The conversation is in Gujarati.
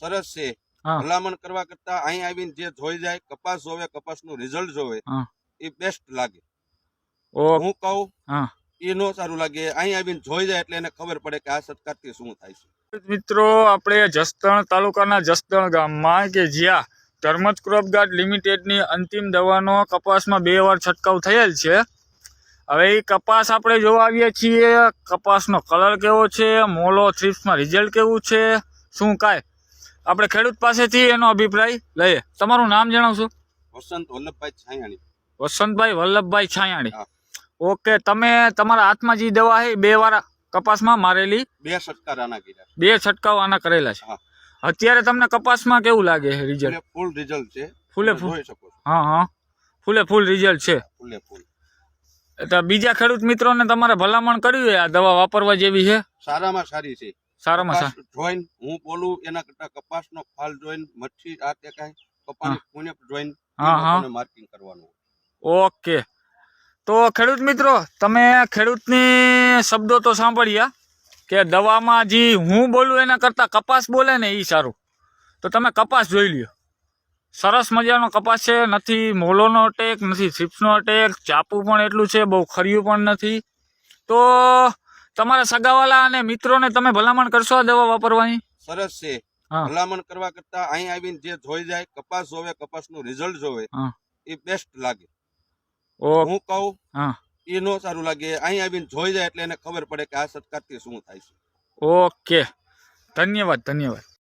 સરસ છે. ભલામણ કરવા કરતા અહીં આવીને જે જોઈ જાય કપાસ જોવે કપાસનું રિઝલ્ટ જોવે એ બેસ્ટ લાગે. હું કહું એ નો સારું લાગે. અહીં આવીને જોઈ જાય એટલે એને ખબર પડે કે આ સત્કારથી શું થાય છે. મિત્રો આપણે જસદણ તાલુકાના જસદણ ગામમાં કે જ્યાં ધર્મજ ક્રોપ ગાર્ડ લિમિટેડની અંતિમ દવાનો કપાસમાં બે વાર છંટકાવ થયેલ છે. હવે એ કપાસ આપણે જોવા આવીએ છીએ કપાસનો કલર કેવો છે મોલો થ્રીપ્સમાં રિઝલ્ટ કેવું છે શું કાંઈ? આપણે ખેડૂત પાસેથી એનો અભિપ્રાય લઈએ. તમારું નામ જણાવશો? વસંત વલ્લભભાઈ છાયાણી. વસંતભાઈ વલ્લભભાઈ છાયાણી. ઓકે તમે તમારા હાથમાં જે દવા છે બે વાર કપાસમાં મારેલી? બે છટકાવ આના કર્યા બે છંટકાવ આના કરેલા છે. હા. અત્યારે તમને કપાસમાં કેવું લાગે છે રિઝલ્ટ ફૂલ રિઝલ્ટ છે. ફૂલે ફૂલ. હા હા. ફૂલે ફૂલ રિઝલ્ટ છે. ફૂલે ફૂલ. એટલે બીજા ખેડૂત મિત્રોને તમારે ભલામણ કરવી હોય આ દવા વાપરવા જેવી છે? સારામાં સારી છે. સારામાં સારા જોઈને હું બોલું એના કરતા કપાસનો ફાલ જોઈન મચ્છી આ તે કાંઈ કપાસ પૂને જોઈન હા, હા. માર્કિંગ કરવાનું ઓકે. તો ખેડૂત મિત્રો તમે ખેડૂતની શબ્દો તો સાંભળ્યા કે દવામાં જે હું બોલું એના કરતાં કપાસ બોલે ને એ સારું. તો તમે કપાસ જોઈ લ્યો. સરસ મજાનો કપાસ છે નથી મોલોનો અટેક નથી ચિપ્સનો અટેક ચાપુ પણ એટલું છે બહુ ખર્યું પણ નથી. તો તમારા સગાવાલા અને મિત્રોને તમે ભલામણ કરશો આ દવા વાપરવાની? સરસ છે. ભલામણ કરવા કરતા અહીં આવીને જે જોઈ જાય કપાસ જોવે કપાસનું રિઝલ્ટ જોવે એ બેસ્ટ લાગે. હું કહું એ નો સારું લાગે. અહીં આવીને જોઈ જાય એટલે એને ખબર પડે કે આ સત્કારથી શું થાય છે. ઓકે. ધન્યવાદ ધન્યવાદ.